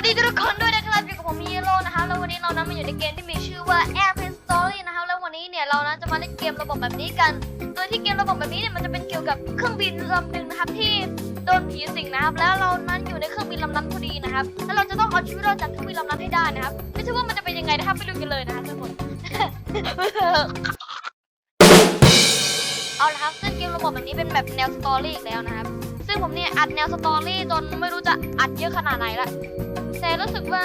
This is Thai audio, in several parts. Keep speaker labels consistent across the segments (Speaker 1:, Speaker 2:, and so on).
Speaker 1: วัสดีทุกคนด้วยนะครับอยู่กับผมมีโร่นะครับแล้ววันนี้เรานั้นมาอยู่ในเกมที่มีชื่อว่า Airplane Story นะครับแล้ววันนี้เนี่ยเรานั้นจะมาเล่นเกมระบบแบบนี้กันโดยที่เกมระบบแบบนี้เนี่ยมันจะเป็นเกี่ยวกับเครื่องบินลำหนึ่งนะครับที่โดนผีสิงนะครับ แล้วเรานั้นอยู่ในเครื่องบินลำนั้นพอดีนะครับแล้วเราจะต้องเอาชีวิตรอดจากเครื่องบินลำนั้นให้ได้นะครับ ไม่ใช่ว่ามันจะเป็นยังไงนะครับไปดูกันเลยนะครับทุกคนเอาละครับซึ่งเกมระบบแบบนี้เป็นแบบแนวสตอรี่อีกแล้วนะครับ ซึ่งผมเนี่ยอัดแนวสตอรี่จนไม่รู้จะอัดเยอะขนาดไหนละแต่รู้สึกว่า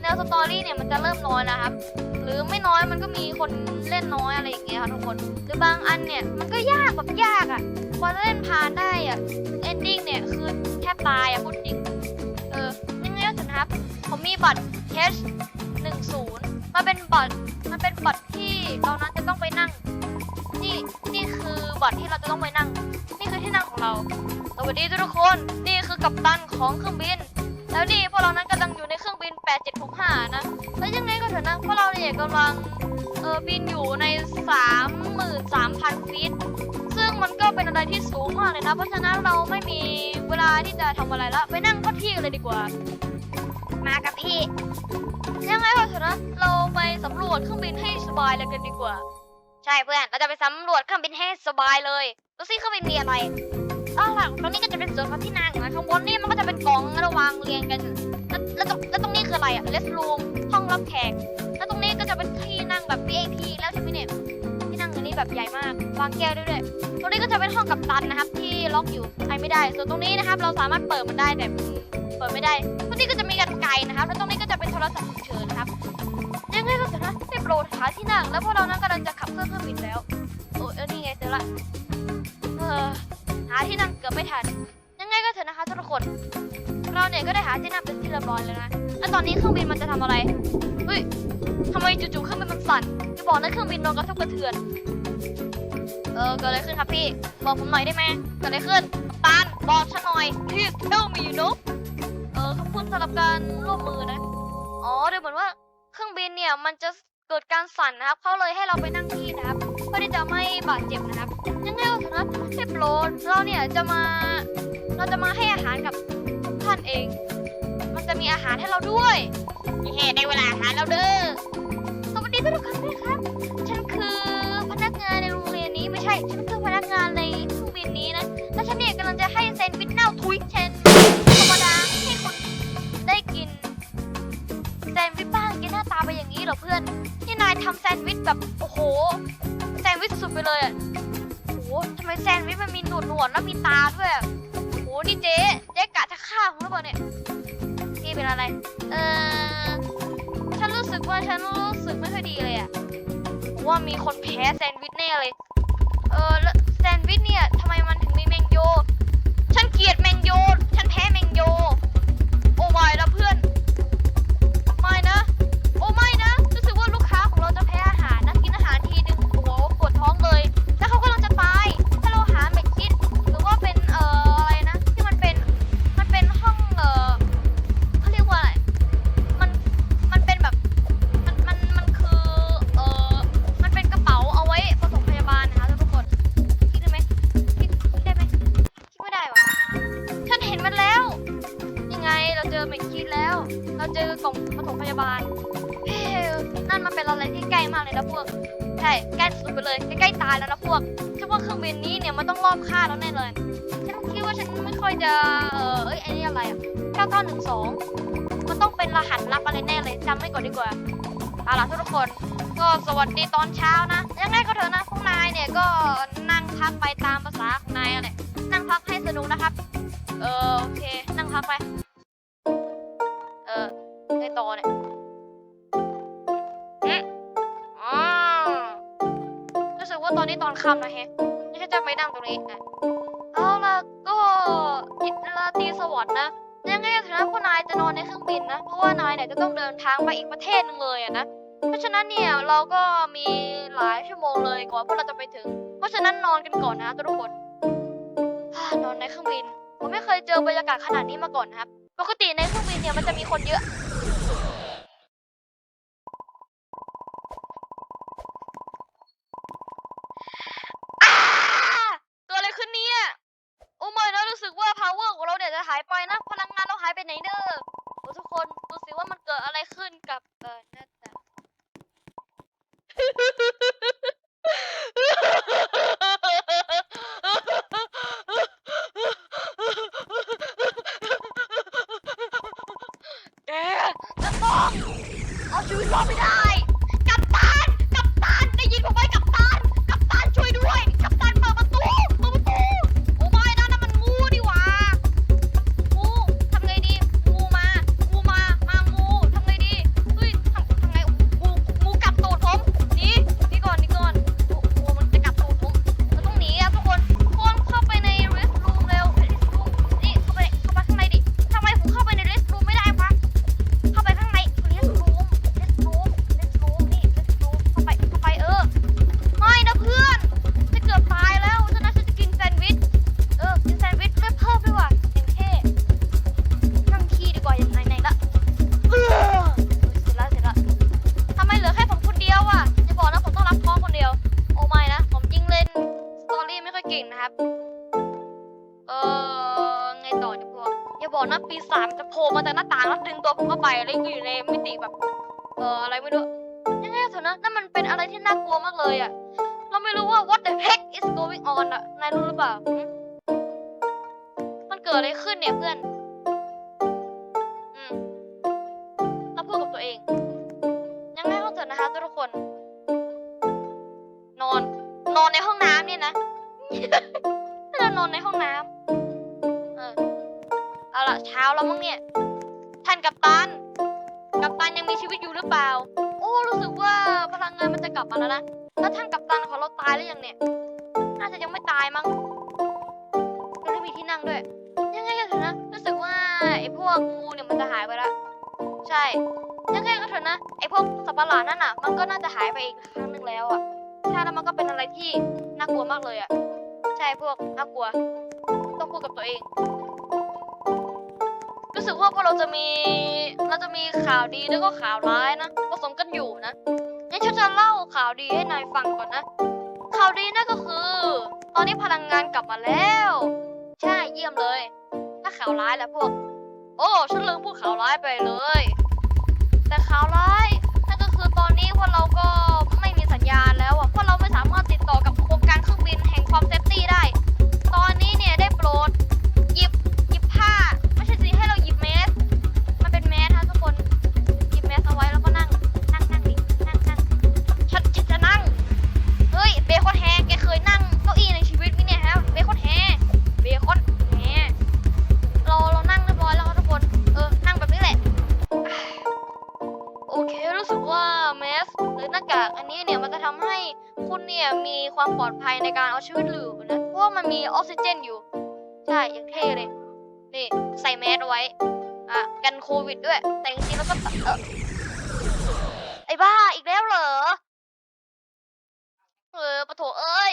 Speaker 1: แนวสตอรี่เนี่ยมันจะเริ่มน้อยแล้วครับ หรือไม่น้อยมันก็มีคนเล่นน้อยอะไรอย่างเงี้ยครับทุกคนหรือบางอันเนี่ยมันก็ยากแบบยากอะ่ะกว่าจะเล่นผ่านได้อะ่ะเอนดิ้งเนี่ยคือแทบตายอะ่ะพูดจริงเออยังไงก็ถอะนะครับ ผมมีบัตร H 1 0มาเป็นบัตรมันเป็นบัตรที่เรานั้นจะต้องไปนั่ง นี่นี่คือบัตรที่เราจะต้องไปนั่ง นี่คือที่นั่งของเรา สวัสดีทุกคน นี่คือกัปตันของเครื่องบิน แล้วนี่พวกเรานั้นกำลังอยู่ในเครื่องบิน 8765 นะ แล้วยังไงก็เถอะนะพวกเราเนี่ยกำลังเออบินอยู่ใน 33,000 ฟีต ซึ่งมันก็เป็นอะไรที่สูงมากเลยนะ เพราะฉะนั้นเราไม่มีเวลาที่จะทำอะไรละ ไปนั่งเข้าที่กันเลยดีกว่า มากับพี่ ยังไงก็เถอะนะ เราไปสำรวจเครื่องบินให้สบายเลยกันดีกว่า ใช่เพื่อน เราจะไปสำรวจเครื่องบินให้สบายเลยดูสิเครื่องบินมีอะไรอ้าวหลังตรงนี้ก็จะเป็นส่วนของที่นั่งนะข้างบนนี่มันก็จะเป็นกล่องระวางเรียงกัน แล้วแล้วตรงแล้วตรงนี้คืออะไรอะเลสรูมห้องรับแขก แล้วตรงนี้ก็จะเป็นที่นั่งแบบ VIP แล้วที่ไหมเนี่ยที่นั่งตรงนี้แบบใหญ่มาก วางแก้วด้วยด้วย ตรงนี้ก็จะเป็นห้องกัปตันนะครับ ที่ล็อกอยู่ใครไม่ได้ ส่วนตรงนี้นะครับ เราสามารถเปิดมันได้แต่เปิดไม่ได้ตรงนี้ก็จะมีกันไกรนะครับ แล้วตรงนี้ก็จะเป็นโทรศัพท์ฉุกเฉินนะครับ ยังไงก็เถอะนะได้โปรดหาที่นั่ง แล้วพวกเรานั้นกำลังจะขับเครื่องเครื่องบินแล้ว โอ้เออนี่ไงเจอละเออหาที่นั่งเกือบไม่ทัน ยังไงก็เถอะนะคะทุกคน เราเนี่ยก็ได้หาที่นั่งเป็นที่เรียบร้อยแล้วนะ แล้วตอนนี้เครื่องบินมันจะทำอะไร เฮ้ยทำไมจู่ๆเครื่องบินมันสั่นจะบอกนะเครื่องบินโดนกระทบกระเทือน เออเกิดอะไรขึ้นครับพี่ บอกผมหน่อยได้ไหมเกิดอะไรขึ้นปตันบอกฉันหน่อย please tell me you know เออขอบคุณ สำหรับการร่วมมือนะ อ๋อดูเหมือนว่าเครื่องบินเนี่ยมันจะเกิดการสั่นนะครับเขาเลยให้เราไปนั่งที่นะครับ เพื่อที่จะไม่บาดเจ็บนะครับ ยังไงก็เถอะนะได้โปรดเราเนี่ยจะมา เราจะมาให้อาหารกับทุกท่านเอง มันจะมีอาหารให้เราด้วยเฮ้ได้เวลาอาหารแล้วเด้อ สวัสดีทุกคนด้วยครับ ฉันคือพนักงานในโรงเรียนนี้ไม่ใช่ ฉันคือพนักงานในเครื่องบินนี้นะ แล้วฉันเนี่ยกำลังจะให้แซนด์วิชเน่าทุยเช ทำแซนด์วิชแบบโอ้โหแซนด์วิชสุดไปเลยอะโอ้โหทำไมแซนด์วิชมันมีหนวดหนวดแล้วมีตาด้วยอะโอ้โหนี่เจ๊เจ๊กะจะฆ่าผมหรือเปล่าเนี่ยนี่เป็นอะไร เออฉันรู้สึกว่าฉันรู้สึกไม่ค่อยดีเลยอะว่ามีคนแพ้แซนด์วิชแน่เลย เออแล้วแซนด์วิชเนี่ยทำไมมัน จอเม็ดคิดแล้ว เราเจอกล่องปฐมพยาบาลเฮ้ยนั่นมันเป็นอะไรที่ใกล้มากเลยนะพวก ใช่ใกล้สุดไปเลยใกล้ๆตายแล้วนะพวกฉันว่าเครื่องบินนี้เนี่ยมันต้องรอบฆ่าแล้วแน่เลยฉันคิดว่าฉันไม่ค่อยจะเออเอ้ยไอ้นี่อะไรอะ9912 มันต้องเป็นรหัสลับอะไรแน่เลยจำไม่ก่อนดีกว่าเอาล่ะทุกคนก็สวัสดีตอนเช้านะ ยังไงก็เถอะนะพวกนายเนี่ยก็นั่งพักไปตามภาษาของนายอะไรนั่งพักให้สนุกนะครับ เออโอเค นั่งพักไป ต่อเนี่ยอืมอ๋อรู้สึกว่าตอนนี้ตอนค่ำนะเฮะนี่ฉันจะไปนั่งตรงนี้อะเอาล่ะก็อิลาตรีสวัสดิ์นะ ยังไงก็เถอะนะพวกนายจะนอนในเครื่องบินนะ เพราะว่านายเนี่ยจะต้องเดินทางไปอีกประเทศหนึงเลยอะนะ เพราะฉะนั้นเนี่ยเราก็มีหลายชั่วโมงเลยกว่าพวกเราจะไปถึง เพราะฉะนั้นนอนกันก่อนนะทุกคนฮ่านอนในเครื่องบิน ผมไม่เคยเจอบรรยากาศขนาดนี้มาก่อนนะครับ ปกติในเครื่องบินเนี่ยมันจะมีคนเยอะ อ้าเกิดอะไรขึ้นเนี่ย โอ้ไม่นะรู้สึกว่า power ของเราเนี่ยจะหายไปนะ พลังงานเราหายไปไหนเด้อ ทุกคนดูสิว่ามันเกิดอะไรขึ้นกับเออหน้าตา แกจะต้องเอา ชีวิตรอดไม่ได้ ออะไรไม่รู้ยังไงก็เถอะนะนั่นมันเป็นอะไรที่น่ากลัวมากเลยอะเราไม่รู้ว่า what the heck is going on อะนายรู้หรือเปล่าหึมันเกิดอะไรขึ้นเนี่ยเพื่อน อืมเราพูดกับตัวเอง ยังไงก็เถอะนะคะทุกคน นอน นอนในห้องน้ำเนี่ยนะ ถ้าเรานอนในห้องน้ำเออเอาละเช้าแล้วมั้งเนี่ย ท่านกัปตัน กัปตันยังมีชีวิตอยู่หรือเปล่า โอ้รู้สึกว่าพลังงานมันจะกลับมาแล้วนะ แล้วท่านกัปตันของเราตายหรือยังเนี่ย น่าจะยังไม่ตายมั้งมันไม่มีที่นั่งด้วย ยังไงก็เถอะนะ รู้สึกว่าไอ้พวกงูเนี่ยมันจะหายไปและใช่ ยังไงก็เถอะนะ ไอ้พวกสัตว์ประหลาดนั่นน่ะ มันก็น่าจะหายไปอีกครั้งหนึ่งแล้วอะ ใช่แล้วมันก็เป็นอะไรที่น่ากลัวมากเลยอะ ใช่พวกน่ากลัว ต้องพูดกับตัวเอง สึกว่าพวกเราจะมีเราจะมีข่าวดีแล้วก็ข่าวร้ายนะผสมกันอยู่นะงั้นฉันจะเล่าข่าวดีให้นายฟังก่อนนะ ข่าวดีนั่นก็คือ ตอนนี้พลังงานกลับมาแล้ว ใช่เยี่ยมเลยถ้าข่าวร้ายแหละพวก โอ้ฉันลืมพูดข่าวร้ายไปเลย แต่ข่าวร้ายนั่นก็คือตอนนี้พวกเราก็ไม่มีสัญญาณแล้วอะพวกเราไม่สามารถติดต่อกับโครงการเครื่องบินแห่งความเซฟตี้ได้ เนี่ยมีความปลอดภัยในการเอาชีวิตอยู่นะเพราะว่ามันมีออกซิเจนอยู่ ใช่ยังเท่เลยนี่ใส่แมสไว้อะกันโควิดด้วย แต่จริงๆแล้วก็เออไอ้บ้าอีกแล้วเหรอเออปะโถเอ้ย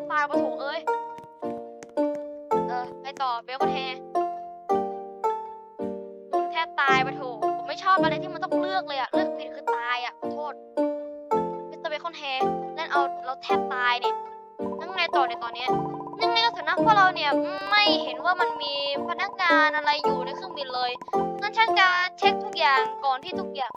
Speaker 1: บตายปะโถเอ้ย เออ ไปต่อเบคอนแฮร์ลุงแทบตายปะโถผมไม่ชอบอะไรที่มันต้องเลือกเลยอะเลือกผิดคือตายอะขอโทษมิสเตอร์เบคอนแฮร์นั่นเอาเราแทบตายเนี่ยนั่งไงต่อในตอนนี้ยยังไงก็ถอะนะพวกเราเนี่ยไม่เห็นว่ามันมีพนักงานอะไรอยู่ในเครื่องบินเลยงั้นฉันจะเช็คทุกอย่างก่อนที่ทุกอย่าง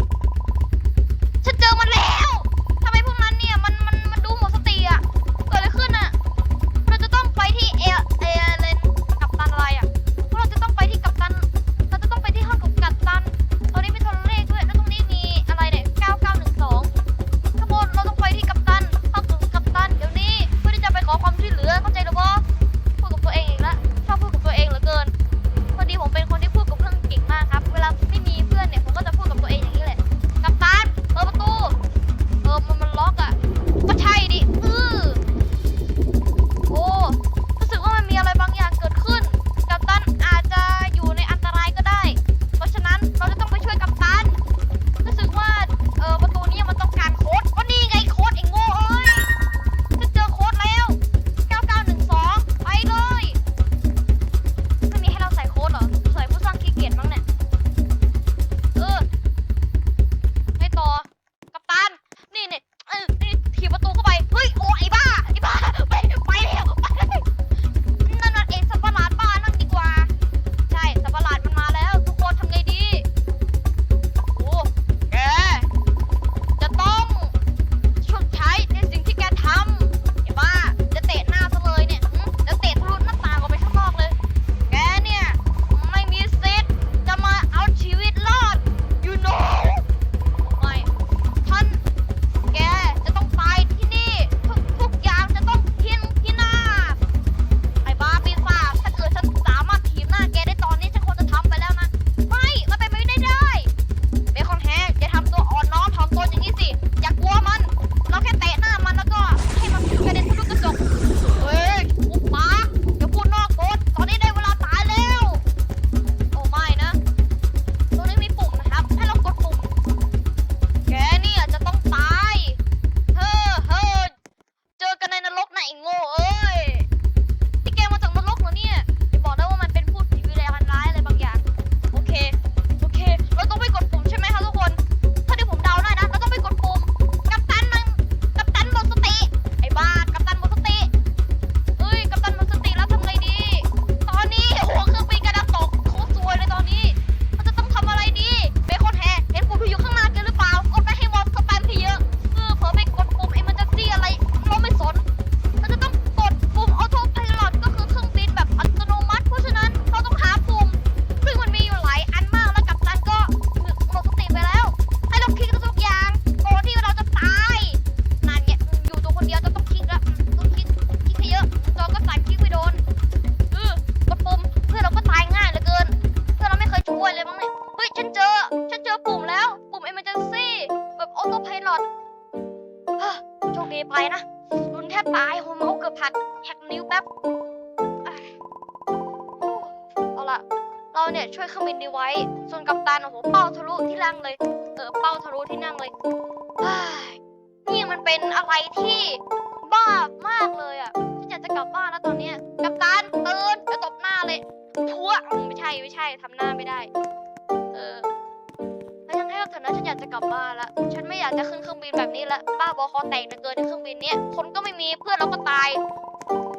Speaker 1: นี่มันเป็นอะไรที่บ้ามากเลยอะฉันอยากจะกลับบ้านแล้วตอนเนี้ยกัปตันตื่นจะตบหน้าเลยพัวไม่ใช่ไม่ใช่ทำหน้าไม่ได้ เออแล้วยังให้เราเถอะนะฉันอยากจะกลับบ้านละฉันไม่อยากจะขึ้นเครื่องบินแบบนี้ละบ้าบอคอแตกเหลือเกินในเครื่องบินเนี้ยคนก็ไม่มีเพื่อนเราก็ตาย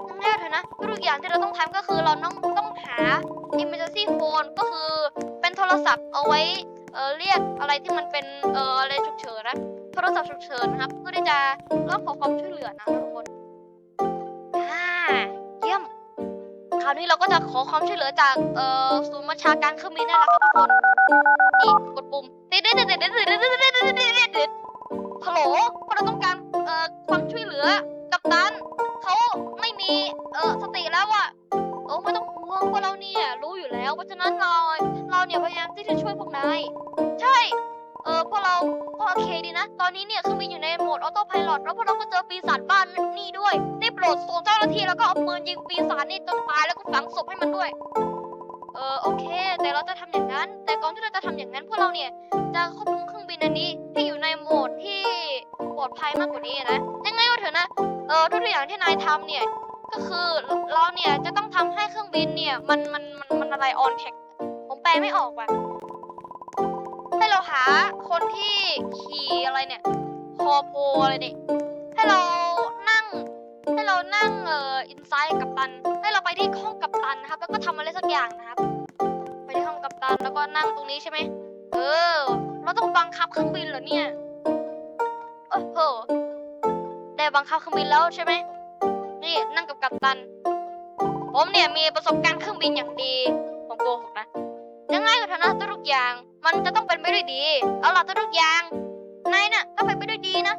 Speaker 1: ยังให้เราเถอะนะทุกอย่างที่เราต้องทำก็คือเราต้องต้องหา emergency phone ก็คือเป็นโทรศัพท์เอาไว้เออเรียกอะไรที่มันเป็นเอออะไรฉุกเฉินนะ โทรศัพท์ฉุกเฉินนะครับ เพื่อที่จะร้องขอความช่วยเหลือนะทุกคนอ่าเยี่ยม คราวนี้เราก็จะขอความช่วยเหลือจากเอ่อศูนย์บัญชาการเครื่องบินนั่นแหละครับทุกคนนี่กดปุ่มติดติดติดติดติดติดติดติดติดติดติดฮัลโหลพวกเราต้องการเอ่อความช่วยเหลือกับตันเขาไม่มีเอ่อสติแล้วอะโอ้ไม่ต้องห่วงพวกเราเนี่ยรู้อยู่แล้ว เพราะฉะนั้นเราเราเนี่ยพยายามที่จะช่วยพวกนายใช่ เออพวกเราก็โอเคดีนะ ตอนนี้เนี่ยเครื่องบินอยู่ในโหมดออโต้ไพลอตแล้วพวกเราก็เจอปีศาจบ้านนี่ด้วยได้โปรดส่งเจ้าหน้าที่แล้วก็เอาปืนยิงปีศาจนี่จนตายแล้วก็ฝังศพให้มันด้วย เออโอเค แต่เราจะทำอย่างนั้น แต่ก่อนที่เราจะทำอย่างนั้นพวกเราเนี่ยจะควบคุมเครื่องบินอันนี้ให้อยู่ในโหมดที่ปลอดภัยมากกว่านี้นะยังไงก็เถอะนะเออทุกอย่างที่นายทำเนี่ยก็คือเราเนี่ยจะต้องทำให้เครื่องบินเนี่ยมันมันมันมันอะไรออนแท็กผมแปลไม่ออกว่ะ ให้เราหาคนที่ขี่อะไรเนี่ยคอโพอะไรเนี่ยให้เรานั่ง ให้เรานั่งเอ่ออินไซด์กับตัน ให้เราไปที่ห้องกับตันนะครับ แล้วก็ทำอะไรสักอย่างนะครับ ไปที่ห้องกับตันแล้วก็นั่งตรงนี้ใช่ไหมเออ เราต้องบังคับเครื่องบินเหรอเนี่ยโอ้โหได้บังคับเครื่องบินแล้วใช่ไหมนี่นั่งกับกัปตัน ผมเนี่ยมีประสบการณ์เครื่องบินอย่างดี ผมโกหกนะยังไงก็เถอะนะทุกอย่าง มันจะต้องเป็นไปด้วยดี เอาล่ะทุกๆอย่างนายน่ะต้องเป็นไปด้วยดีนะ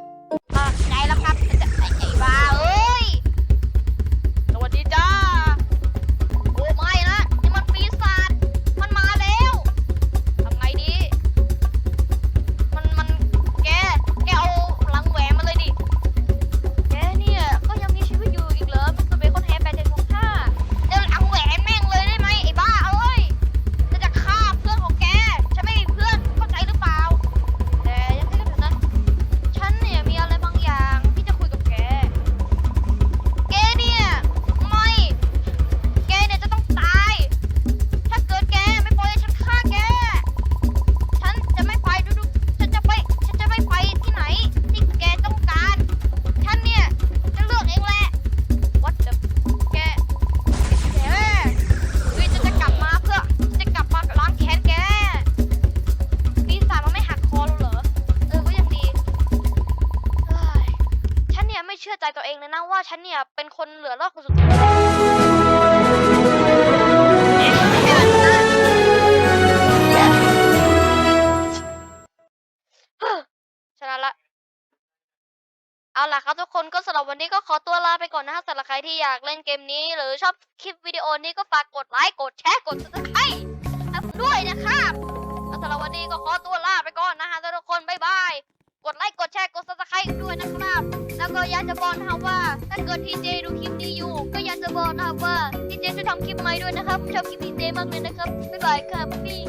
Speaker 1: เอาล่ะครับทุกคนก็สำหรับวันนี้ก็ขอตัวลาไปก่อนนะฮะสำหรับใครที่อยากเล่นเกมนี้ หรือชอบคลิปวิดีโอนี้ก็ฝากกดไลค์กดแชร์กด subscribe ด้วยนะครับสำหรับวันนี้ก็ขอตัวลาไปก่อนนะฮะทุกคนบ๊ายบายกดไลค์กดแชร์กด subscribe ด้วยนะครับ แล้วก็อยากจะบอกนะครับว่า ถ้าเกิดทีเจดูคลิปนี้อยู่ ก็อยากจะบอกนะครับว่าทีเจจะทำคลิปใหม่ด้วยนะครับผมชอบคลิปทีเจมากเลยนะครับบ๊ายบายครับพี่